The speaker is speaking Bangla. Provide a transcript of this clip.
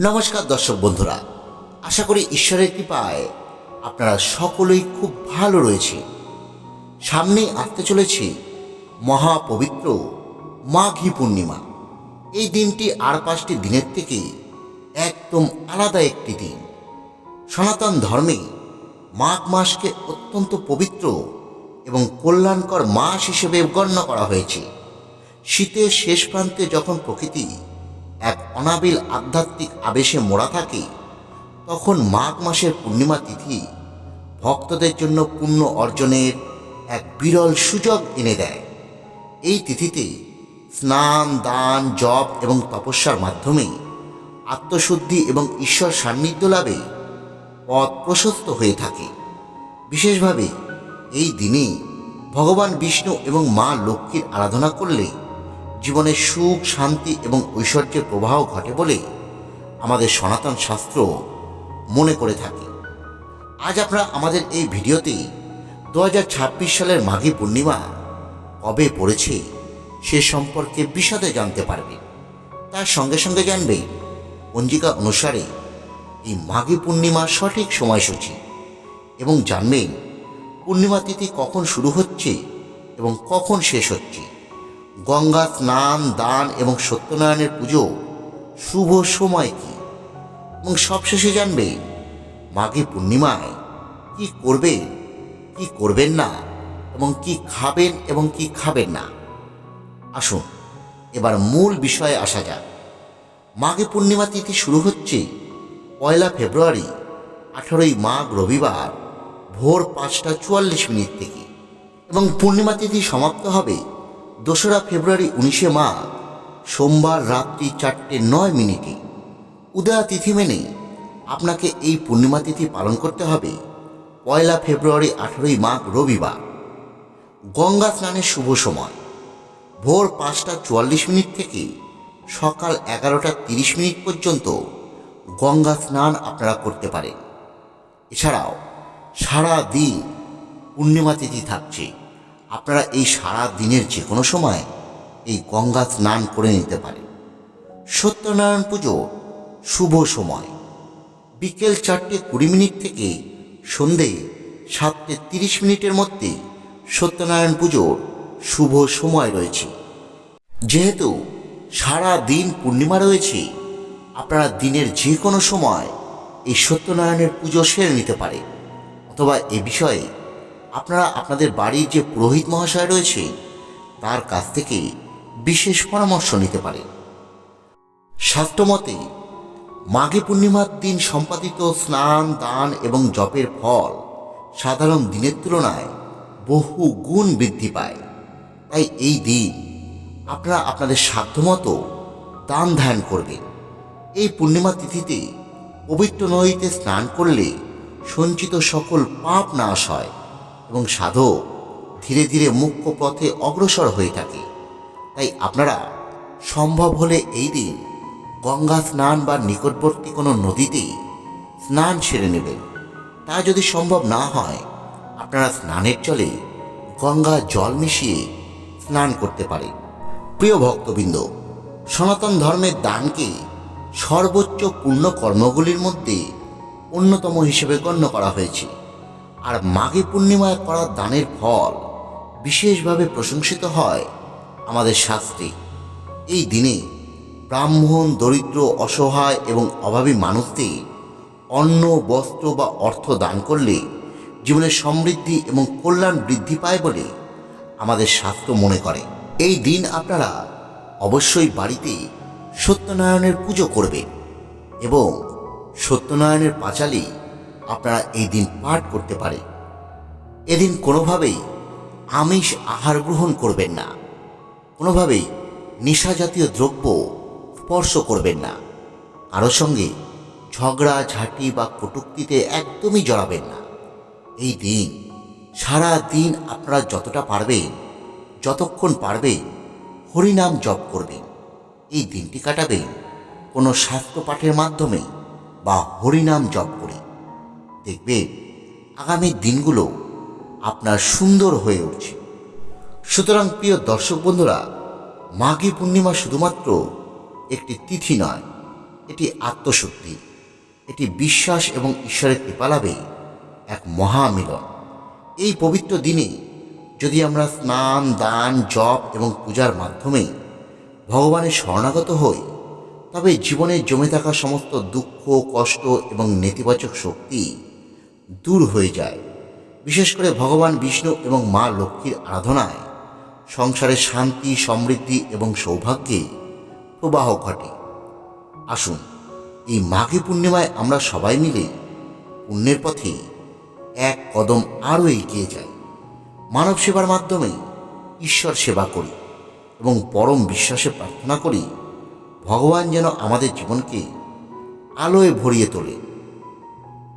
নমস্কার দর্শক বন্ধুরা, আশা করি ঈশ্বরের কৃপায় আপনারা সকলেই খুব ভালো রয়েছে। সামনেই আসতে চলেছে মহাপবিত্র মাঘী পূর্ণিমা। এই দিনটি আর পাঁচটি দিনের থেকে একদম আলাদা একটি দিন। সনাতন ধর্মে মাঘ মাসকে অত্যন্ত পবিত্র এবং কল্যাণকর মাস হিসেবে গণ্য করা হয়েছে। শীতের শেষ প্রান্তে যখন প্রকৃতি এক অনাবিল আধ্যাত্মিক আবেশে মোড়া থাকে, তখন মাঘ মাসের পূর্ণিমা তিথি ভক্তদের জন্য পুণ্য অর্জনের এক বিরল সুযোগ এনে দেয়। এই তিথিতে স্নান, দান, জপ এবং তপস্যার মাধ্যমে আত্মশুদ্ধি এবং ঈশ্বর সান্নিধ্য লাভে পথ প্রশস্ত হয়ে থাকে। বিশেষভাবে এই দিনে ভগবান বিষ্ণু এবং মা লক্ষ্মীর আরাধনা করলে জীবনে সুখ, শান্তি এবং ঐশ্বর্যের প্রবাহ ঘটে বলে আমাদের সনাতন শাস্ত্র মনে করে থাকে। আজ আমরা আমাদের এই ভিডিওতে দু হাজার ছাব্বিশ সালের মাঘী পূর্ণিমা কবে পড়েছে সে সম্পর্কে বিশদে জানতে পারবে। তার সঙ্গে সঙ্গে জানবে পঞ্জিকা অনুসারে এই মাঘী পূর্ণিমার সঠিক সময়সূচি এবং জানবেন পূর্ণিমা তিথি কখন শুরু হচ্ছে এবং কখন শেষ হচ্ছে। গঙ্গা স্নান, দান এবং সত্যনারায়ণের পুজো শুভ সময় কি? এবং সবশেষে জানবে মাঘী পূর্ণিমায় কি করবেন কি করবেন না, এবং কি খাবেন এবং কি খাবেন না? আসুন, এবার মূল বিষয়ে আসা যাক। মাঘী পূর্ণিমা তিথি শুরু হচ্ছে পয়লা ফেব্রুয়ারি, আঠারোই মাঘ রবিবার, ভোর পাঁচটা চুয়াল্লিশ মিনিট থেকে। এবং পূর্ণিমা তিথি সমাপ্ত হবে দোসরা ফেব্রুয়ারি উনিশে মাঘ, সোমবার রাত্রি চারটে নয় মিনিটে। উদয়া তিথি মেনে আপনাকে এই পূর্ণিমা তিথি পালন করতে হবে। পয়লা ফেব্রুয়ারি আঠেরোই মাঘ, রবিবার। গঙ্গা স্নানের শুভ সময়। ভোর পাঁচটা চুয়াল্লিশ মিনিট থেকে সকাল এগারোটা তিরিশ মিনিট পর্যন্ত গঙ্গা স্নান আপনারা করতে পারেন। এছাড়াও সারা দিন পূর্ণিমা তিথি থাকছে। আপনারা এই সারা দিনের যে কোনো সময় এই গঙ্গা স্নান করে নিতে পারেন। সত্যনারায়ণ পুজো শুভ সময়। বিকেল চারটে কুড়ি মিনিট থেকে সন্ধে সাতটে তিরিশ মিনিটের মধ্যে সত্যনারায়ণ পুজোর শুভ সময় রয়েছে। যেহেতু সারা দিন পূর্ণিমা রয়েছে, আপনারা দিনের যে কোনো সময় এই সত্যনারায়ণের পুজো সেরে নিতে পারে অথবা এ বিষয়ে আপনারা আপনাদের বাড়ির যে পুরোহিত মহাশয় রয়েছে, তার কাছ থেকে বিশেষ পরামর্শ নিতে পারে। শাস্ত্রমতে, মাঘে পূর্ণিমার দিন সম্পাদিত স্নান, দান এবং জপের ফল সাধারণ দিনের তুলনায় বহু গুণ বৃদ্ধি পায়। তাই এই দিন আপনারা আপনাদের সাধ্যমতো দান ধ্যান করবেন। এই পূর্ণিমা তিথিতে পবিত্র নদীতে স্নান করলে সঞ্চিত সকল পাপ নাশ হয়। এবং সাধক ধীরে ধীরে মুখ্য পথে অগ্রসর হয়ে থাকে। তাই আপনারা সম্ভব হলে এই দিন গঙ্গা স্নান বা নিকটবর্তী কোনো নদীতে স্নান সেরে নেবেন। তা যদি সম্ভব না হয়, আপনারা স্নানের জলে গঙ্গা জল মিশিয়ে স্নান করতে পারেন। প্রিয় ভক্তবৃন্দ, সনাতন ধর্মের দানকে সর্বোচ্চ পূর্ণ কর্মগুলির মধ্যে অন্যতম হিসেবে গণ্য করা হয়েছে। আর মাঘী পূর্ণিমায় করা দানের ফল বিশেষভাবে প্রশংসিত হয় আমাদের শাস্ত্রে। এই দিনে ব্রাহ্মণ, দরিদ্র, অসহায় এবং অভাবী মানুষদের অন্ন, বস্ত্র বা অর্থ দান করলে জীবনের সমৃদ্ধি এবং কল্যাণ বৃদ্ধি পায় বলে আমাদের শাস্ত্র মনে করে। এই দিন আপনারা অবশ্যই বাড়িতে সত্যনারায়ণের পুজো করবেন এবং সত্যনারায়ণের পাঁচালি আপনারা এই দিন পাঠ করতে পারে এদিন কোনোভাবেই আমিষ আহার গ্রহণ করবেন না। কোনোভাবেই নেশা জাতীয় দ্রব্য স্পর্শ করবেন না। কারোর সঙ্গে ঝগড়া, ঝাঁটি বা কটুক্তিতে একদমই জড়াবেন না। এই দিন, সারা দিন আপনারা যতটা পারবেন, যতক্ষণ পারবেন, হরিনাম জপ করবেন। এই দিনটি কাটাবেন কোনো শাস্ত্র পাঠের মাধ্যমে বা হরিনাম জপ করে দেখবেন আগামী দিনগুলো আপনার সুন্দর হয়ে উঠছে। সুতরাং প্রিয় দর্শক বন্ধুরা, মাঘী পূর্ণিমা শুধুমাত্র একটি তিথি নয়, এটি আত্মশুদ্ধি, এটি বিশ্বাস এবং ঈশ্বরের কৃপালাভে এক মহামিলন এই পবিত্র দিনে যদি আমরা স্নান, দান, জপ এবং পূজার মাধ্যমে ভগবানের শরণাগত হই, তবে জীবনে জমে থাকা সমস্ত দুঃখ, কষ্ট এবং নেতিবাচক শক্তি দূর হয়ে যায়। বিশেষ করে ভগবান বিষ্ণু এবং মা লক্ষ্মীর আরাধনায় সংসারে শান্তি, সমৃদ্ধি এবং সৌভাগ্যে প্রবাহ ঘটে। আসুন, এই মাঘী পূর্ণিমায় আমরা সবাই মিলে পুণ্যের পথে এক কদম আরও এগিয়ে যাই। মানব সেবার মাধ্যমে ঈশ্বর সেবা করি এবং পরম বিশ্বাসে প্রার্থনা করি, ভগবান যেন আমাদের জীবনকে আলোয় ভরিয়ে তোলে।